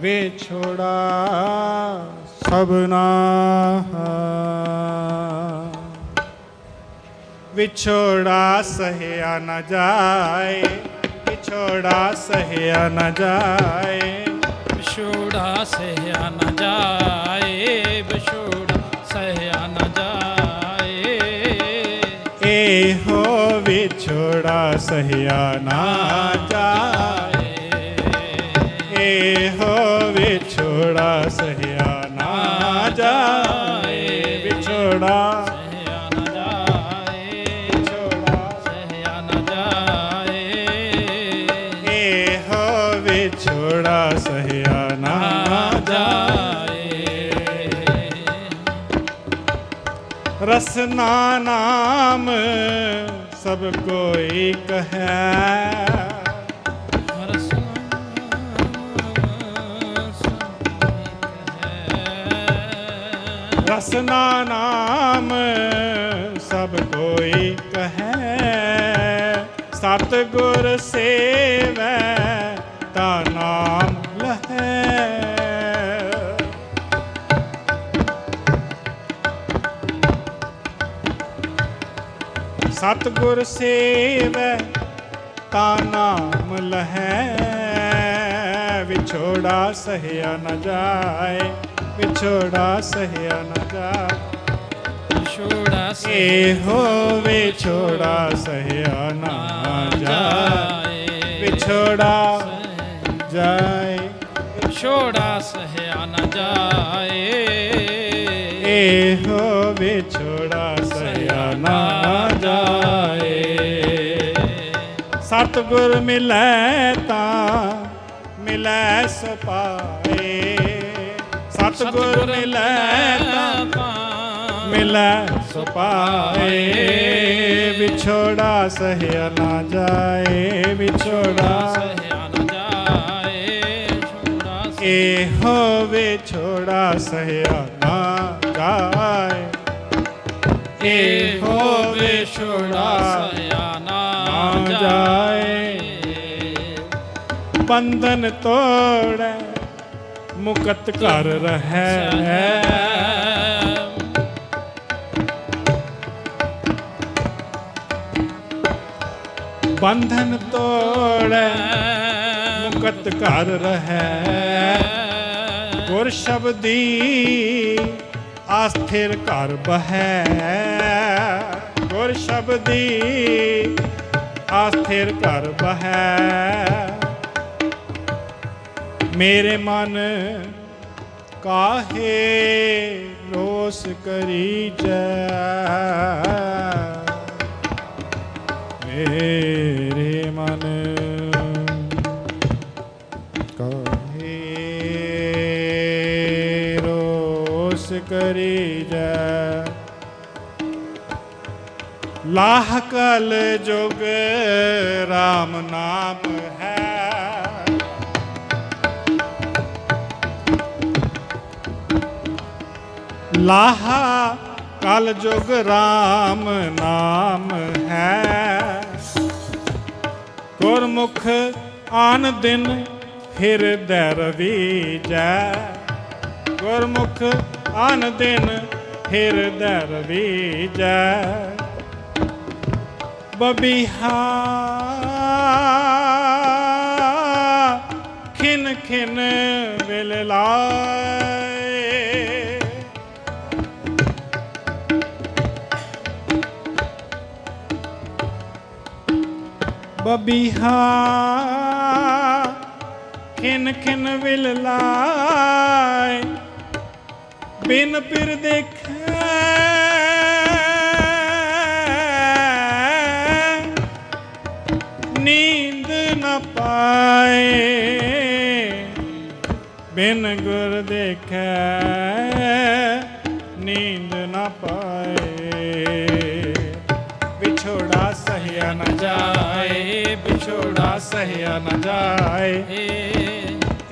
ਵਿਛੋੜਾ ਸਭਨਾ। ਵਿਛੋੜਾ ਸਹਿਆ ਨ ਜਾਏ ਵਿਛੋੜਾ ਸਹਿਆ ਨ ਜਾਏ। ਵਿਛੋੜਾ ਸਹਿਆ ਨ ਜਾਏ ਵਿਛੋੜਾ ਸਹਿਆ ਨ ਜਾਏ। ਇਹੋ ਵਿਛੋੜਾ ਸਹਿਆ ਨਾ ਜਾਏ। ਇਹੋ ਵਿਛੋੜਾ ਸਹਿਆ ਨ ਜਾਏ ਛੋੜਾ ਸਹਿਆ ਨਾ ਜਾਏ ਇਹੋ ਵਿਛੋੜਾ ਸਹਿਆ ਨਾ ਜਾਏ ਰਸਨਾ ਨਾਮ ਸਭ ਕੋਈ ਕਹੈ ਰਸਨਾ ਨਾਮ, ਸਭ ਕੋਈ ਕਹੈ। ਸਤ ਗੁਰ ਸੇਵੈ, ਤਾ ਨਾਮ ਲਹੈ। ਸਤ ਗੁਰ ਸੇਵੈ, ਤਾ ਨਾਮ ਲਹੈ। ਵਿਛੋੜਾ ਸਹਿਆ ਨ ਜਾਏ। ਵਿਛੋੜਾ ਸਹਿਆ ਨ ਜਾਏ ਵਿਛੋੜਾ ਇਹੋ ਵਿਛੋੜਾ ਸਹਿਆ ਨਾ ਜਾਏ। ਵਿਛੋੜਾ ਜਾਏ। ਵਿਛੋੜਾ ਸਹਿਆ ਨ ਜਾਏ। ਇਹੋ ਵਿਛੋੜਾ ਸਹਿਆ ਨਾ ਜਾਏ। ਸਤਿਗੁਰ ਮਿਲੈ ਤਾਂ ਮਿਲੈ ਸੁਪਾਏ। ਸਤਿਗੁਰ ਮਿਲੈ ਤਾਂ ਮਿਲੈ ਸੁਪਾਏ। ਵਿਛੋੜਾ ਸਹਿਆ ਨਾ ਜਾਏ, ਵਿਛੋੜਾ। ਸਹਿਆ ਨ ਜਾਏ ਵਿਛੋੜਾ ਇਹੋ ਵਿਛੋੜਾ ਸਹਿਆ ਨਾ ਜਾਏ। ਇਹੋ ਵਿਛੋੜਾ ਸਹਿਆ ਨਾ ਜਾਏ। ਬੰਧਨ ਤੋੜੈ। ਮੁਕਤ ਕਰ ਰਹੈ। ਬੰਧਨ ਤੋੜੈ, ਮੁਕਤ ਕਰ ਰਹੈ। ਗੁਰ ਸ਼ਬਦੀ ਆਸਥਿਰ ਘਰ ਬਹੈ। ਗੁਰ ਸ਼ਬਦੀ ਆਸਥਿਰ ਘਰ ਬਹੈ। ਮੇਰੇ ਮਨ ਕਾਹੇ ਰੋਸ ਕਰੀ ਜੈ ਮੇਰੇ ਮਨ ਕਾਹੇ ਰੋਸ ਕਰੀ ਜੈ ਲਾਹ ਕਲ ਜੁਗ RAM ਨਾਮ ਹੈ। ਲਾਹਾ ਕਲ ਜੁਗ RAM ਨਾਮ ਹੈ। ਗੁਰਮੁਖ ਆਨ ਦਿਨ ਹਿਰਦੈ ਰਵੀਜੈ ਗੁਰਮੁਖ ਆਨ ਦਿਨ ਫਿਰ ਦਰਵੀ ਜੈ। ਬਬੀਹਾ ਖਿਨ ਖਿਨ ਵਿਲ ਲਾਏ। ਬਬੀਹਾ, ਖਿਨ ਖਿਨ ਵਿਲ ਲਾਏ, ਬਿਨ ਪਿਰ ਦੇਖੈ। ਨੀਂਦ ਨਾ ਪਾਏ, ਬਿਨ ਗੁਰ ਦੇਖੈ। ਨੀਂਦ ਨਾ ਪਾਏ, ਵਿਛੋੜਾ ਸਹਿਆ ਨਾ ਜਾਏ। ਵਿਛੋੜਾ ਸਹਿਆ ਨ ਜਾਏ।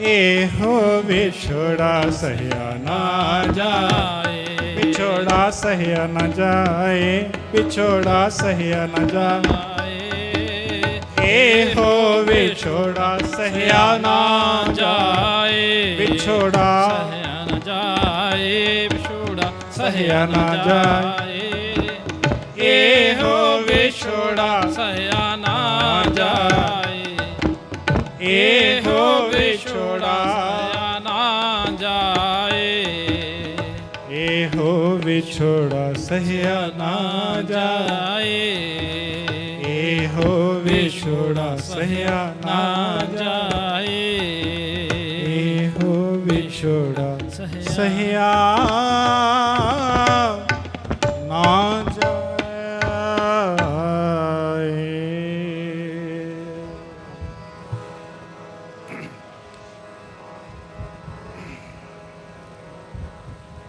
ਇਹੋ ਵਿਛੋੜਾ ਸਹਿਆ ਨਾ ਜਾਏ। ਵਿਛੋੜਾ ਸਹਿਆ ਨ ਜਾਏ। ਵਿਛੋੜਾ ਸਹਿਆ ਨ ਜਾਏ। ਇਹੋ ਵਿਛੋੜਾ ਸਹਿਆ ਨਾ ਜਾਏ। ਵਿਛੋੜਾ ਸਹਿਆ ਨਾ ਜਾਏ। ਵਿਛੋੜਾ ਸਹਿਆ ਨਾ ਜਾਏ। ਇਹੋ ਵਿਛੋੜਾ ਸਹਿਆ ਨਾ ਜਾਏ। ਇਹੋ ਵਿਛੋੜਾ ਸਹਿਆ ਨਾ ਜਾਏ। ਇਹੋ ਵਿਛੋੜਾ ਸਹਿਆ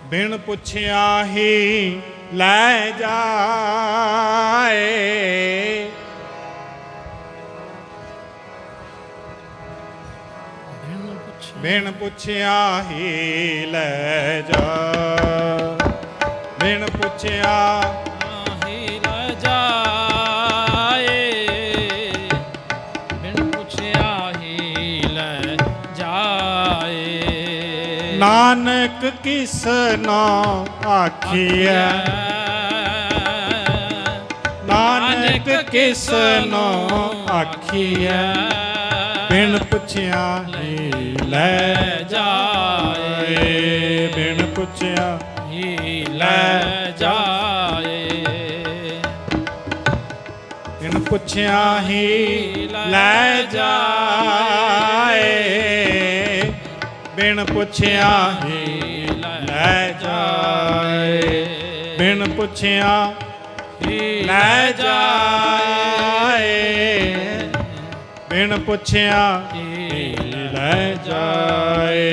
ਬਿਨ ਪੁੱਛਿਆ ਹੀ ਲੈ ਜਾਏ। ਬਿਨ ਪੁੱਛੇ ਬਿਨ ਪੁੱਛਿਆ ਹੀ ਲੈ ਜਾ ਨਾਨਕ ਕਿਸ ਨਾ ਆਖੀਐ? ਨਾਨਕ ਕਿਸ ਨੂੰ ਆਖੀਐ? ਬਿਨ ਪੁੱਛਿਆ ਹੀ ਲੈ ਜਾਏ। ਬਿਨ ਪੁੱਛਿਆ ਹੀ ਲੈ ਜਾਏ। ਬਿਨ ਪੁੱਛਿਆ ਹੀ ਲੈ ਜਾਏ। ਬਿਨ ਪੁੱਛਿਆ ਹੀ ਲੈ ਜਾਏ। ਬਿਨ ਪੁੱਛਿਆ ਹੀ ਲੈ ਜਾਏ। ਬਿਨ ਪੁੱਛਿਆ ਹੀ ਲੈ ਜਾਏ।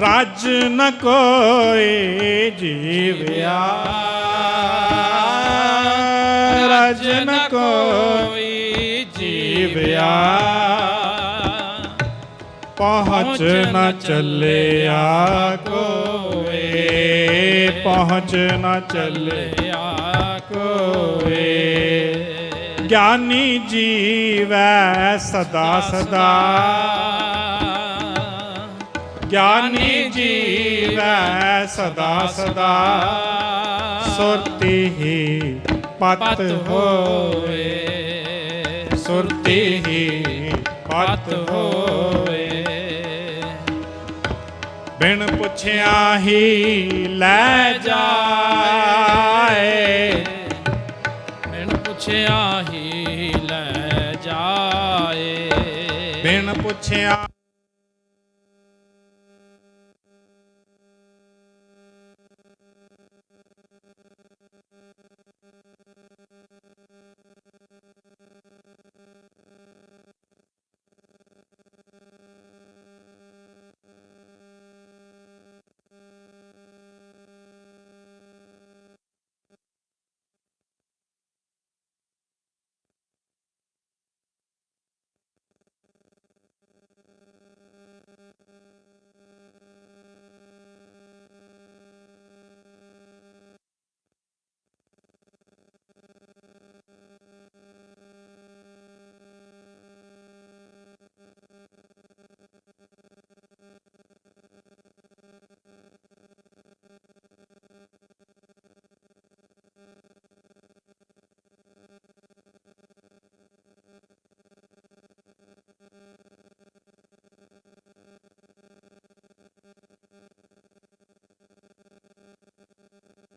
ਰਾਜ ਨ ਕੋਈ ਜੀਵਿਆ। ਰਾਜ ਨ ਕੋਈ ਜੀਵਿਆ ਪਹੁੰਚ ਨ ਚੱਲਿਆ ਕੋਏ ਪਹੁੰਚ ਨ ਚੱਲਿਆ ਕੋਏ ਗਿਆਨੀ ਜੀਵੈ ਸਦਾ ਸਦਾ। ਗਿਆਨੀ ਜੀਵੈ ਸਦਾ ਸਦਾ। ਸੁਰਤੀ ਹੀ ਪਤ ਹੋਏ ਸੁਰਤੀ ਹੀ ਪਤ ਹੋਏ ਬਿਨ ਪੁੱਛਿਆ ਹੀ ਲੈ ਜਾਏ। ਬਿਨ ਪੁੱਛਿਆ ਹੀ ਲੈ ਜਾਏ। ਬਿਨ ਪੁੱਛਿਆ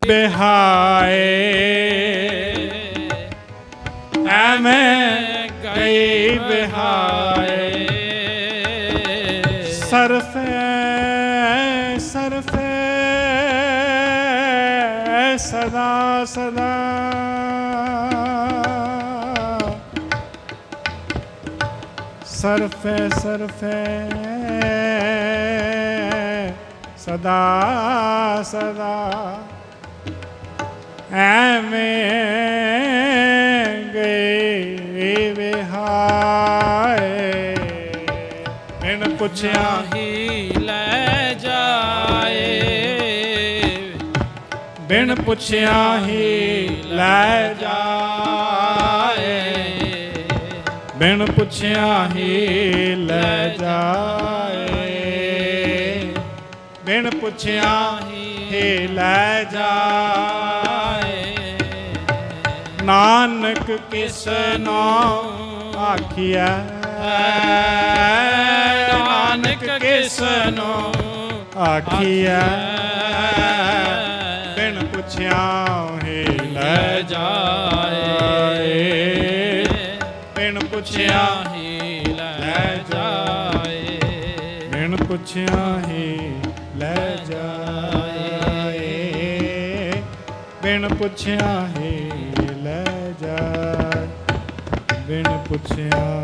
ਬਿਹਾਏ। ਐਵੇਂ ਗਈ ਬਿਹਾਏ। ਸਰਫੇ ਸਰਫੇ ਸਦਾ ਸਦਾ। ਸਰਫੇ ਸਰਫੇ ਸਦਾ ਸਦਾ। ਐਵੇਂ ਗਏ ਵਿਹਾਏ ਬਿਨ ਪੁੱਛਿਆ ਹੀ ਲੈ ਜਾਏ ਬਿਨ ਪੁੱਛਿਆ ਹੀ ਲੈ ਜਾਏ ਬਿਨ ਪੁੱਛਿਆ ਹੀ ਲੈ ਜਾਏ ਬਿਨ ਪੁੱਛਿਆ ਹੀ ਲੈ ਜਾਏ ਨਾਨਕ ਕਿਸ ਨੂੰ ਆਖਿਆ ਨਾਨਕ ਕਿਸ ਨੂੰ ਆਖਿਆ ਬਿਨ ਪੁੱਛਿਆ ਹੀ ਲੈ ਜਾਏ। ਬਿਨ ਪੁੱਛਿਆ ਹੀ ਲੈ ਜਾਏ। ਬਿਨ ਪੁੱਛਿਆ ਹੀ ਲੈ ਜਾਏ। ਬਿਨ ਪੁੱਛਿਆ ਹੀ ਲੈ ਜਾਏ ਬਿਨ ਪੁੱਛਿਆ